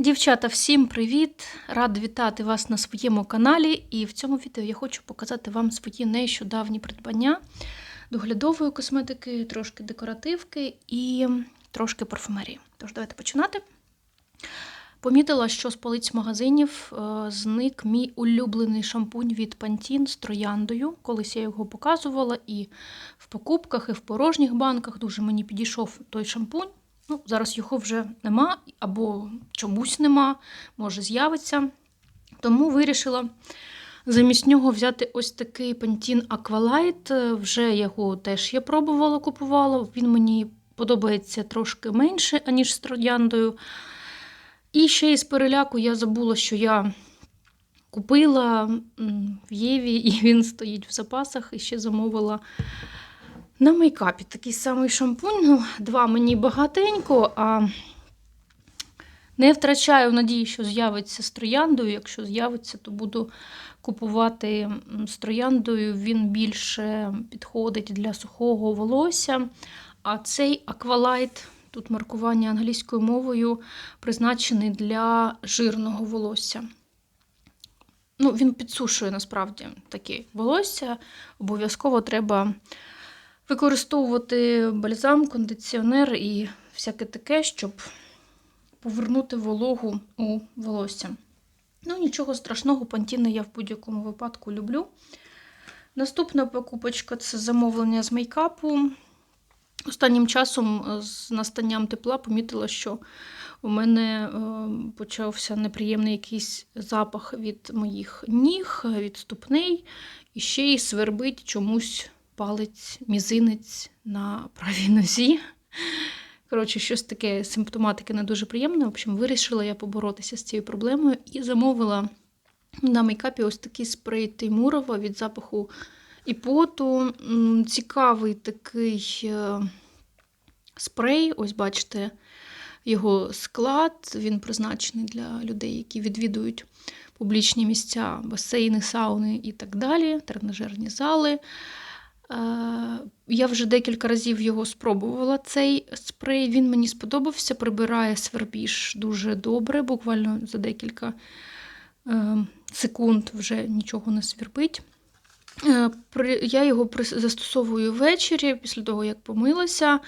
Дівчата, всім привіт! Рада вітати вас на своєму каналі. І в цьому відео я хочу показати вам свої нещодавні придбання доглядової косметики, трошки декоративки і трошки парфумерії. Тож, давайте починати. Помітила, що з полиць магазинів е, зник мій улюблений шампунь від Pantene з трояндою. Колись я його показувала і в покупках, і в порожніх банках. Дуже мені підійшов той шампунь. Ну, зараз його вже нема, або чомусь нема, може з'явиться. Тому вирішила замість нього взяти ось такий Pantene Aqualight. Вже його теж я пробувала, купувала. Він мені подобається трошки менше, аніж з трояндою. І ще із переляку я забула, що я купила в Єві, і він стоїть в запасах, і ще замовила. На мейкапі такий самий шампунь. Ну, Два мені багатенько, а не втрачаю надії, що з'явиться з трояндою. Якщо з'явиться, то буду купувати з трояндою. Він більше підходить для сухого волосся. А цей аквалайт, тут маркування англійською мовою, призначений для жирного волосся. Ну, Він підсушує насправді таке волосся. Обов'язково треба використовувати бальзам, кондиціонер і всяке таке, щоб повернути вологу у волосся. Ну, нічого страшного, пантіни я в будь-якому випадку люблю. Наступна покупочка це замовлення з мейкапу. Останнім часом, з настанням тепла, помітила, що у мене почався неприємний якийсь запах від моїх ніг, від ступней, і ще й свербить чомусь палець, мізинець на правій нозі. Коротше, щось таке симптоматики не дуже приємне. В общем, вирішила я поборотися з цією проблемою і замовила на мейкапі ось такий спрей Теймурова від запаху і поту. Цікавий такий е, спрей, ось бачите, його склад. Він призначений для людей, які відвідують публічні місця, басейни, сауни і так далі, тренажерні зали. Я вже декілька разів його спробувала, цей спрей. Він мені сподобався, прибирає свербіж дуже добре, буквально за декілька е, секунд вже нічого не свербить. Е, я його застосовую ввечері, після того, як помилася, е,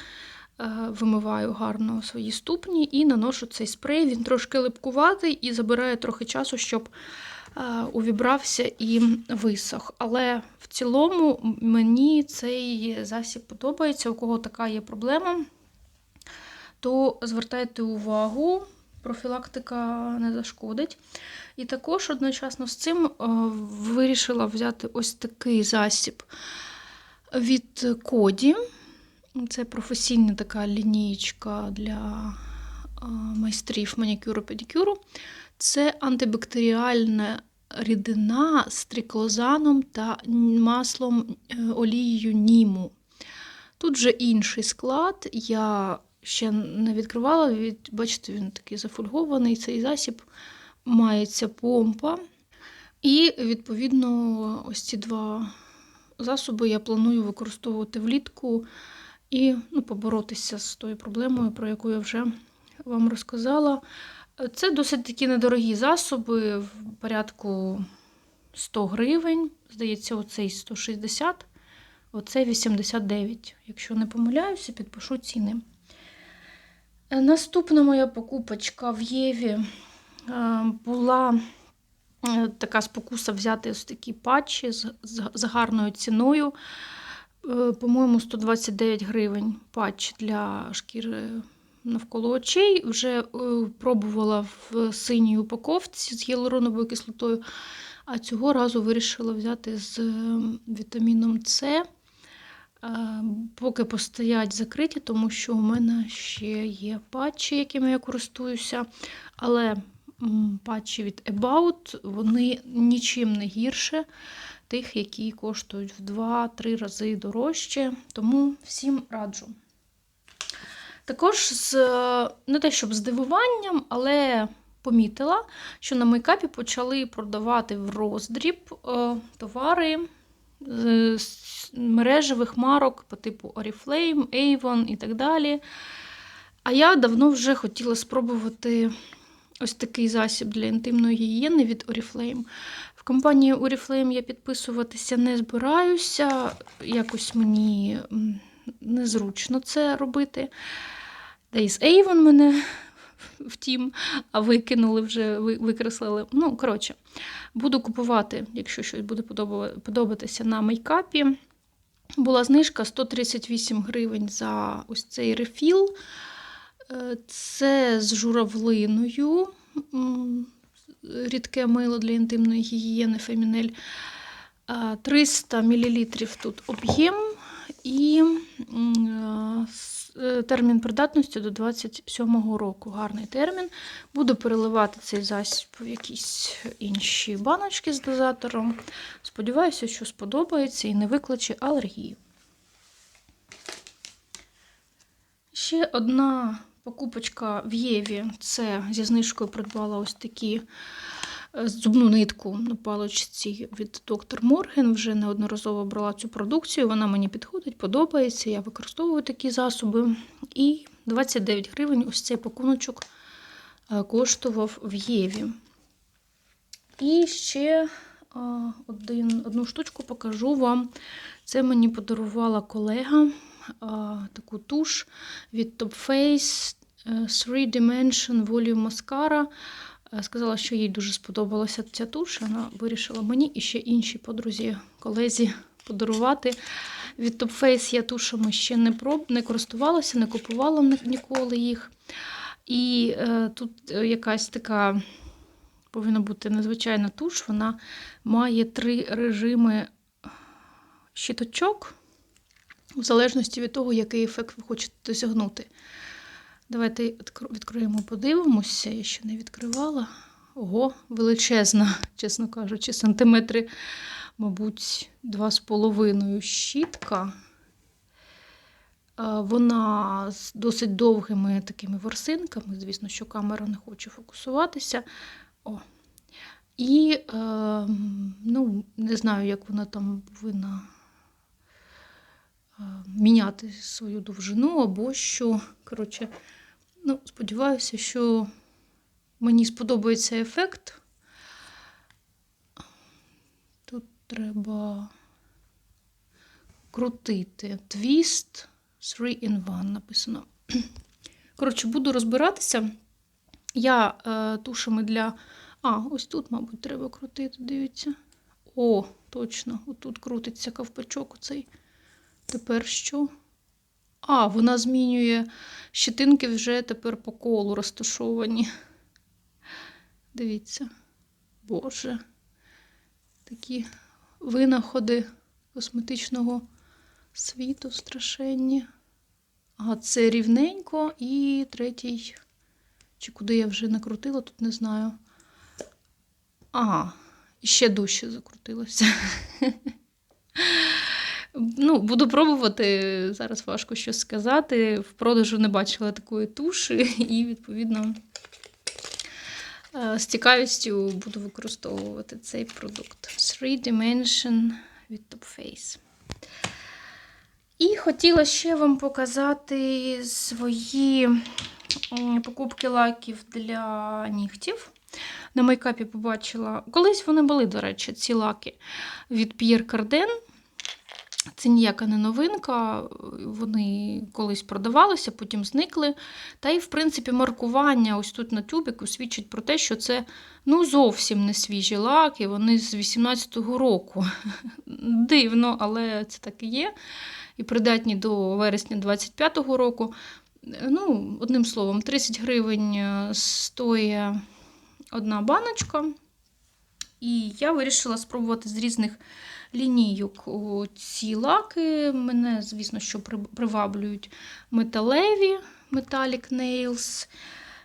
вимиваю гарно свої ступні і наношу цей спрей. Він трошки липкуватий і забирає трохи часу, щоб увібрався і висох. Але в цілому мені цей засіб подобається, у кого така є проблема, то звертайте увагу, профілактика не зашкодить. І також одночасно з цим вирішила взяти ось такий засіб від Коді. Це професійна така лінійка для майстрів манікюру-педикюру. Це антибактеріальна рідина з триклозаном та маслом е, олією німу. Тут вже інший склад, я ще не відкривала, від, бачите, він такий зафольгований, цей засіб мається помпа. І, відповідно, ось ці два засоби я планую використовувати влітку і ну, поборотися з тою проблемою, про яку я вже вам розказала. Це досить такі недорогі засоби в порядку 100 гривень. Здається, оцей 160, оцей 89. Якщо не помиляюся, підпишу ціни. Е, наступна моя покупочка в Єві е, була е, така спокуса взяти ось такі патчі з гарною ціною. По-моєму, 129 гривень патч для шкіри навколо очей. Вже е, пробувала в синій упаковці з гіалуроновою кислотою, а цього разу вирішила взяти з вітаміном С. Е, поки постоять закриті, тому що у мене ще є патчі, якими я користуюся. Але патчі від About вони нічим не гірше тих, які коштують в 2-3 рази дорожче. Тому всім раджу. Також з не те, щоб здивуванням, але помітила, що на мейкапі почали продавати в роздріб е, товари з мережевих марок по типу Oriflame, Avon і так далі. А я давно вже хотіла спробувати ось такий засіб для інтимної гігієни від Oriflame. В компанії Oriflame я підписуватися не збираюся. Якось мені незручно це робити. Десь Avon мене втім, а викинули вже, викреслили. Ну, коротше, буду купувати, якщо щось буде подобатися на мейкапі. Була знижка 138 гривень за ось цей рефіл. Е, Це з журавлиною. Рідке мило для інтимної гігієни Фемінель. 300 мл тут об'єм і е, е, термін придатності до 27-го року. Гарний термін. Буду переливати цей засіб в якісь інші баночки з дозатором. Сподіваюся, що сподобається і не викличе алергію. Ще одна покупочка в Єві. Це зі знижкою придбала ось такі е, зубну нитку на паличці від доктор Морген. Вже неодноразово брала цю продукцію. Вона мені підходить, подобається. Я використовую такі засоби. І 29 гривень ось цей пакуночок е, коштував в Єві. І ще один, одну штучку покажу вам. Це мені подарувала колега таку туш від Top Face е, 3 Dimension Volume Mascara. Е, Сказала, що їй дуже сподобалася ця туш. Вона вирішила мені і ще іншій подрузі, колезі подарувати. Від Top Face я тушами ще не проб, не користувалася, не купувала ніколи їх. І е, тут е, якась така повинна бути незвичайна туш. Вона має три режими щиточок, в залежності від того, який ефект ви хочете досягнути. Давайте відкриємо, подивимося. Я ще не відкривала. Ого, величезна, чесно кажучи, сантиметри, мабуть, два з половиною щітка. Вона з досить довгими такими ворсинками. Звісно, що камера не хоче фокусуватися. О. І е, ну, не знаю, як вона там повинна е, міняти свою довжину або що. Коротше, ну, сподіваюся, що мені сподобається ефект. Тут треба крутити. Twist 3 in 1 написано. Коротше, буду розбиратися. Я е, тушами для. А, ось тут, мабуть, треба крутити, дивіться. О, точно, отут крутиться ковпачок оцей. Тепер що? А, вона змінює щетинки вже тепер по колу розташовані. Дивіться. Боже. Такі винаходи косметичного світу страшенні. А це рівненько і третій. Чи куди я вже накрутила, тут не знаю. Ага, ще дужче закрутилося. Ну, буду пробувати. Зараз важко щось сказати. В продажу не бачила такої туші, і, відповідно, е, з цікавістю буду використовувати цей продукт. 3 Dimension від Top Face. І хотіла ще вам показати свої покупки лаків для нігтів. На мейкапі побачила. Колись вони були, до речі, ці лаки від Pierre Cardin. Це ніяка не новинка. Вони колись продавалися, потім зникли. Та й, в принципі, маркування ось тут на тюбіку свідчить про те, що це ну, зовсім не свіжі лаки, вони з 18-го року. Дивно, але це так і є. І придатні до вересня 25-го року. Ну, одним словом, 30 гривень е, стоїть одна баночка. І я вирішила спробувати з різних лінійок ці лаки. Мене, звісно, що приваблюють металеві Metallic Nails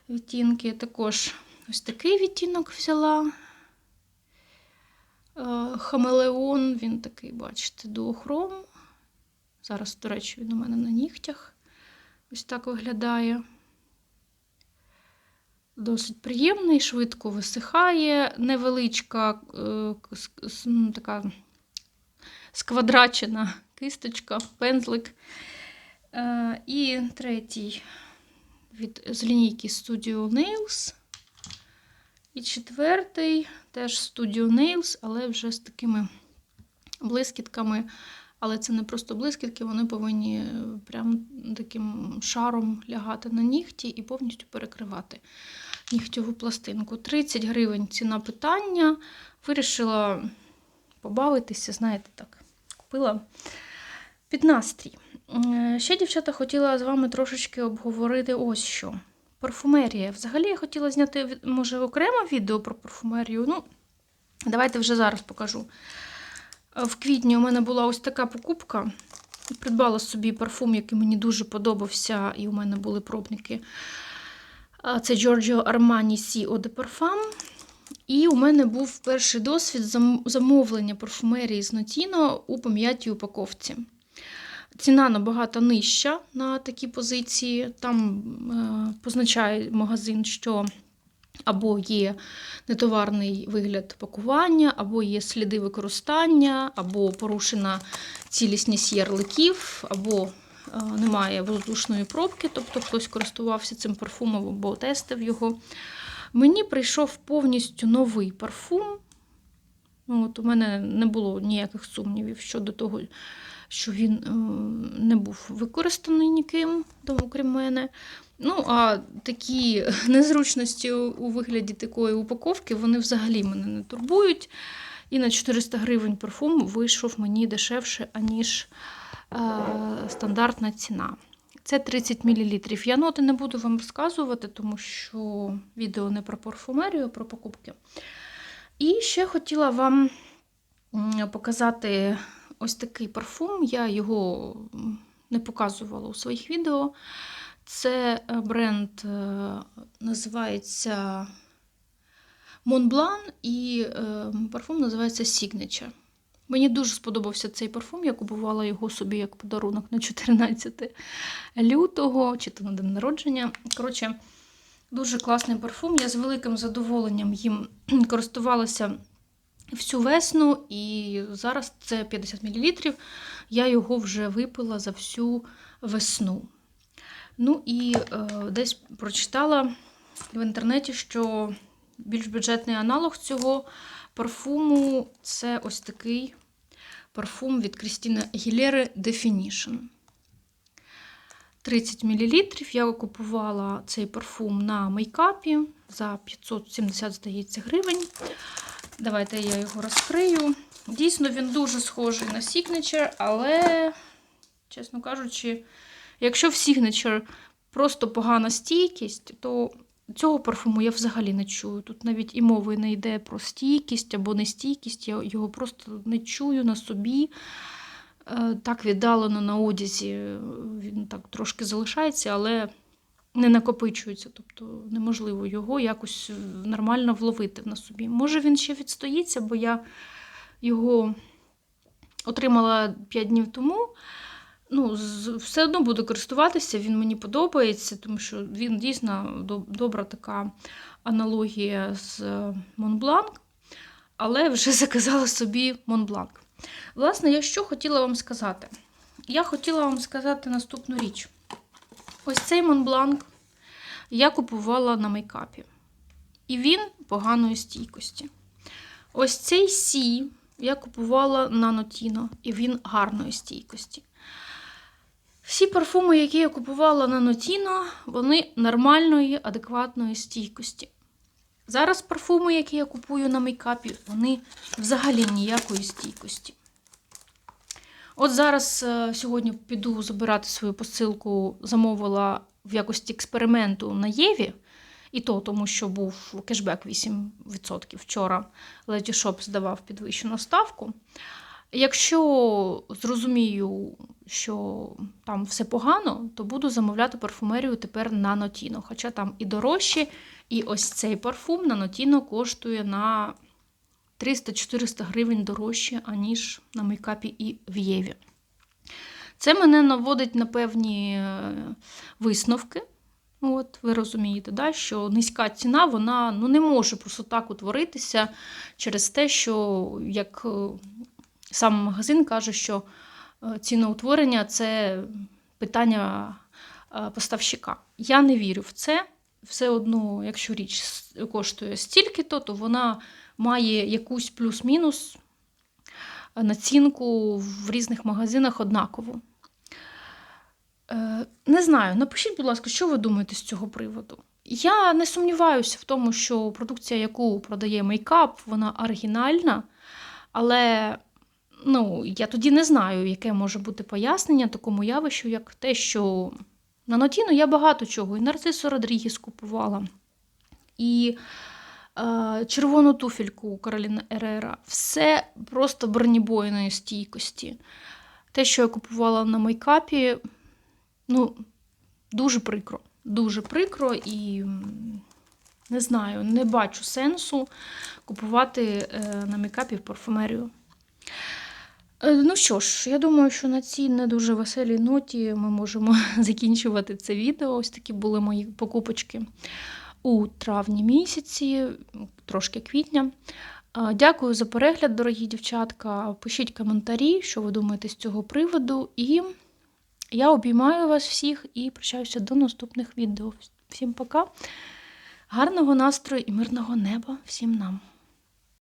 відтінки. Також ось такий відтінок взяла. Е, Хамелеон, він такий, бачите, дуохром. Зараз, до речі, він у мене на нігтях. Ось так виглядає. Досить приємний, швидко висихає. Невеличка е, ну, така сквадрачена кисточка, пензлик. Е, І третій від, з лінійки Studio Nails. І четвертий теж Studio Nails, але вже з такими блискітками. Але це не просто блискітки, вони повинні е, прям таким шаром лягати на нігті і повністю перекривати нігтєву пластинку. 30 гривень ціна питання. Вирішила побавитися, знаєте, так, купила під настрій. Ще, дівчата, хотіла з вами трошечки обговорити ось що. Парфумерія. Взагалі я хотіла зняти, може, окремо відео про парфумерію. Ну, давайте вже зараз покажу. Е, В квітні у мене була ось така покупка. Придбала собі парфум, який мені дуже подобався, і у мене були пробники. Це Giorgio Armani Sea Eau de Parfum. І у мене був перший досвід замовлення парфумерії з Notino у пом'ятій упаковці. Ціна набагато нижча на такі позиції. Там е, позначає магазин, що або є нетоварний вигляд пакування, або є сліди використання, або порушена цілісність ярликів, або е, немає воздушної пробки, тобто хтось користувався цим парфумом або тестив його. Мені прийшов повністю новий парфум. Ну, От у мене не було ніяких сумнівів щодо того, що він е, не був використаний ніким, тому, окрім мене. Ну, а такі незручності у вигляді такої упаковки, вони взагалі мене не турбують. І на 400 гривень парфум вийшов мені дешевше, аніж е, стандартна ціна. Це 30 мл. Я ноти не буду вам розказувати, тому що відео не про парфумерію, а про покупки. І ще хотіла вам показати ось такий парфум. Я його не показувала у своїх відео. Це е, бренд е, називається Montblanc і е, парфум називається Signature. Мені дуже сподобався цей парфум. Я купувала його собі як подарунок на 14 лютого, чи то на день народження. Коротше, дуже класний парфум. Я з великим задоволенням їм користувалася всю весну, і зараз це 50 мл. Я його вже випила за всю весну. Ну і е, десь прочитала в інтернеті, що більш бюджетний аналог цього парфуму це ось такий парфум від Крістіни Агілєри Definition. 30 мл. Я купувала цей парфум на мейкапі за 570, здається, гривень. Давайте я його розкрию. Дійсно, він дуже схожий на Signature, але, чесно кажучи, якщо в Signature просто погана стійкість, то цього парфуму я взагалі не чую. Тут навіть і мови не йде про стійкість або нестійкість, я його просто не чую на собі. Е, Так віддалено на одязі е, він так трошки залишається, але не накопичується. Тобто неможливо його якось нормально вловити на собі. Може, він ще відстоїться, бо я його отримала 5 днів тому. Ну, все одно буду користуватися, він мені подобається, тому що він дійсно добра така аналогія з Монбланк, але вже заказала собі Монбланк. Власне, я що хотіла вам сказати? Я хотіла вам сказати наступну річ. Ось цей Монбланк я купувала на мейкапі. І він поганої стійкості. Ось цей Сі я купувала на Нотіно, і він гарної стійкості. Всі парфуми, які я купувала на Нотіно, вони нормальної, адекватної стійкості. Зараз парфуми, які я купую на мейкапі, вони взагалі ніякої стійкості. От зараз е, сьогодні піду забирати свою посилку, замовила в якості експерименту на Єві. І то, тому що був кешбек 8% вчора. Lady Shop здавав підвищену ставку. Якщо зрозумію, що там все погано, то буду замовляти парфумерію тепер на Нотіно. Хоча там і дорожче, і ось цей парфум на Нотіно коштує на 300-400 гривень дорожче, аніж на мейкапі і в Єві. Це мене наводить на певні е, висновки. От, ви розумієте, да, що низька ціна вона ну, не може просто так утворитися через те, що як е, сам магазин каже, що ціноутворення це питання е, поставщика. Я не вірю в це. все одно, якщо річ коштує стільки-то, то вона має якусь плюс-мінус націнку в різних магазинах однакову. Е, Не знаю, напишіть, будь ласка, що ви думаєте з цього приводу. Я не сумніваюся в тому, що продукція, яку продає мейкап, вона оригінальна, але ну, я тоді не знаю, яке може бути пояснення такому явищу, як те, що на Нотіно я багато чого. І Нарцису Родрігіс купувала, і е, червону туфельку Кароліна Ерера. Все просто бронебойної стійкості. Те, що я купувала на мейкапі, ну, дуже прикро. Дуже прикро і не знаю, не бачу сенсу купувати е, на мейкапі парфумерію. Е, Ну що ж, я думаю, що на цій не дуже веселій ноті ми можемо закінчувати це відео. Ось такі були мої покупочки у травні місяці, трошки квітня. Дякую за перегляд, дорогі дівчатка. Пишіть коментарі, що ви думаєте з цього приводу. І я обіймаю вас всіх і прощаюся до наступних відео. Всім пока. Гарного настрою і мирного неба всім нам!